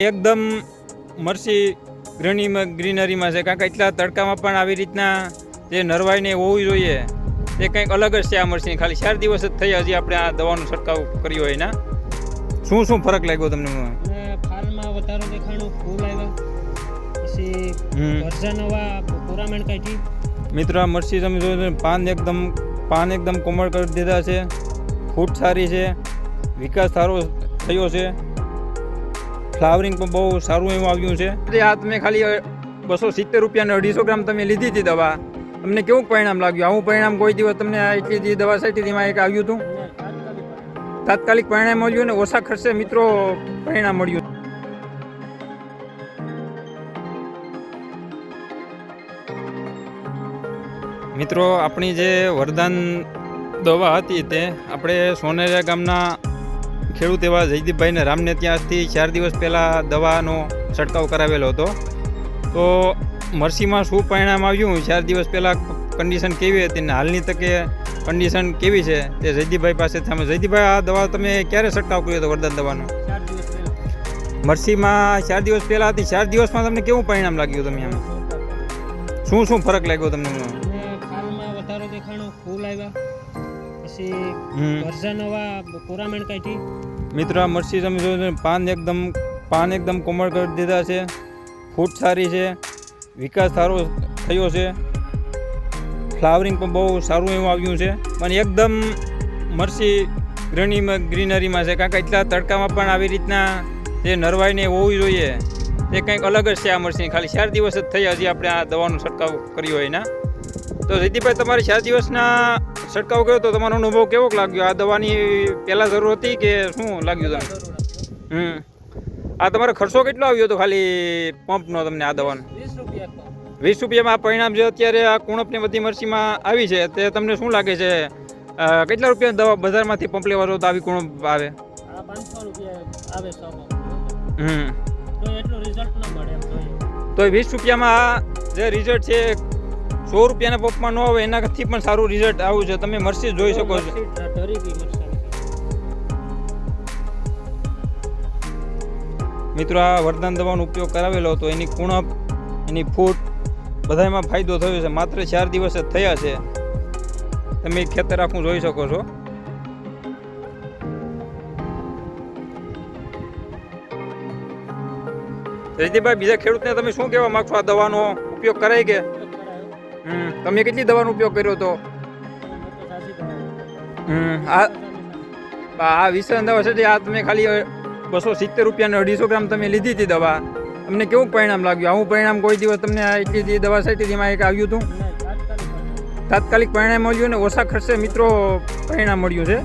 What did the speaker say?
એકદમ મરસી ગ્રીનીમાં ગ્રીનરીમાં છે. કારણ કે એટલા તડકામાં પણ આવી રીતના જે નરવાઈને હોવી જોઈએ તે કંઈક અલગ જ છે આ મરસી ખાલી ચાર દિવસ જ થઈ હજી આપણે આ દવાનો છંટકાવ કર્યો હોય એના. શું શું ફરક લાગ્યો તમને? ફાલમાં વધારો દેખાણું ફૂલ આવ્યા. પછી પુરામણ કાઢી. મિત્રો આ મરસી તમે જોયું પાન એકદમ પાન એકદમ કોમળ કરી દીધા છે. ફૂટ સારી છે. વિકાસ સારો થયો છે. ફ્લાવરિંગ પણ બહુ સારું એવું આવ્યું છે. આ તમે ખાલી બસો સિત્તેર રૂપિયાને અઢીસો ગ્રામ તમે લીધી હતી દવા. તમને કેવું પરિણામ લાગ્યું? આવું પરિણામ કોઈ દિવસ તમને આ એટલી જે દવા સાઈટી એમાં એક આવ્યું હતું? તાત્કાલિક પરિણામ. મળ્યું અને ઓછા ખર્ચે મિત્રો પરિણામ મળ્યું. મિત્રો આપણી જે વરદાન દવા હતી તે આપણે સોનેરા ગામના ખેડૂત એવા જયદીપભાઈને રામને ત્યાંથી ચાર દિવસ પહેલાં દવાનો છંટકાવ કરાવેલો હતો. તો મરસીમાં શું પરિણામ આવ્યું? ચાર દિવસ પહેલાં કન્ડિશન કેવી હતી ને હાલની તકે કન્ડિશન કેવી છે તે જયદીપભાઈ પાસેથી અમે જયદીપભાઈ આ દવા તમે ક્યારે છંટકાવ કર્યો હતો વરદાન દવાનો? મરસીમાં ચાર દિવસ પહેલાં હતી. ચાર દિવસમાં તમને કેવું પરિણામ લાગ્યું તમે આમ શું શું ફરક લાગ્યો તમને? અને ફૂલ આવ્યા. પછી. વરજા નવા પુરામણ કાઢી મિત્રો આ મરસી તમે જોયું પાન એકદમ પાન એકદમ કોમળ કરી દીધા છે. ફૂટ સારી છે. વિકાસ સારો થયો છે. ફ્લાવરિંગ પણ બહુ સારું એવું આવ્યું છે. પણ એકદમ મરસી ગ્રીનીમાં ગ્રીનરીમાં છે. કારણ કે એટલા તડકામાં પણ આવી રીતના જે નરવાઈને હોવી જોઈએ. તે કંઈક અલગ જ છે આ મરસી ખાલી ચાર દિવસ જ થઈ હજી આપણે આ દવાનો છંટકાવ કર્યો હોય એના. તો રીતિભાઈ તમારે ચાર દિવસના છંટકાવ કર્યો તો તમારો અનુભવ કેવો લાગ્યો? આ દવાની પહેલાં જરૂર હતી કે શું લાગ્યું તમને? હમ. આ તમારો ખર્ચો કેટલો આવ્યો હતો ખાલી પંપનો તમને આ દવાનો? વીસ રૂપિયામાં આ પરિણામ જે અત્યારે આ કુણપની બધી મરસીમાં આવી છે તે તમને શું લાગે છે? કેટલા રૂપિયા દવા બજારમાંથી પંપ લેવા તો આવી કુણપ આવે. હમ. તો વીસ રૂપિયામાં આ જે રિઝલ્ટ છે સો રૂપિયાના પંપમાં ન આવે એનાથી પણ સારું રિઝલ્ટ આવું છે. તમે મરસી જોઈ શકો છો. મિત્રો આ વરદાન દવાનો ઉપયોગ કરાવેલો હતો. એની કુણપ એની ફૂટ બધામાં ફાયદો થયો છે. માત્ર ચાર દિવસ જ થયા છે. તમે ખેતર આખું જોઈ શકો છો. જયદીપભાઈ બીજા ખેડૂતને તમે શું કહેવા માગશો? આ દવાનો ઉપયોગ કરાય કે? તમે કેટલી દવાનો ઉપયોગ કર્યો હતો આ આ વિષય દવા છે આ તમે ખાલી બસો સિત્તેર રૂપિયાને અઢીસો ગ્રામ તમે લીધી હતી દવા. તમને કેવું પરિણામ લાગ્યું? આવું પરિણામ કોઈ દિવસ તમને આ એટલી જે દવા સાઈટી એમાં એક આવ્યું હતું? તાત્કાલિક પરિણામ. મળ્યું અને ઓછા ખર્ચે મિત્રો પરિણામ મળ્યું છે.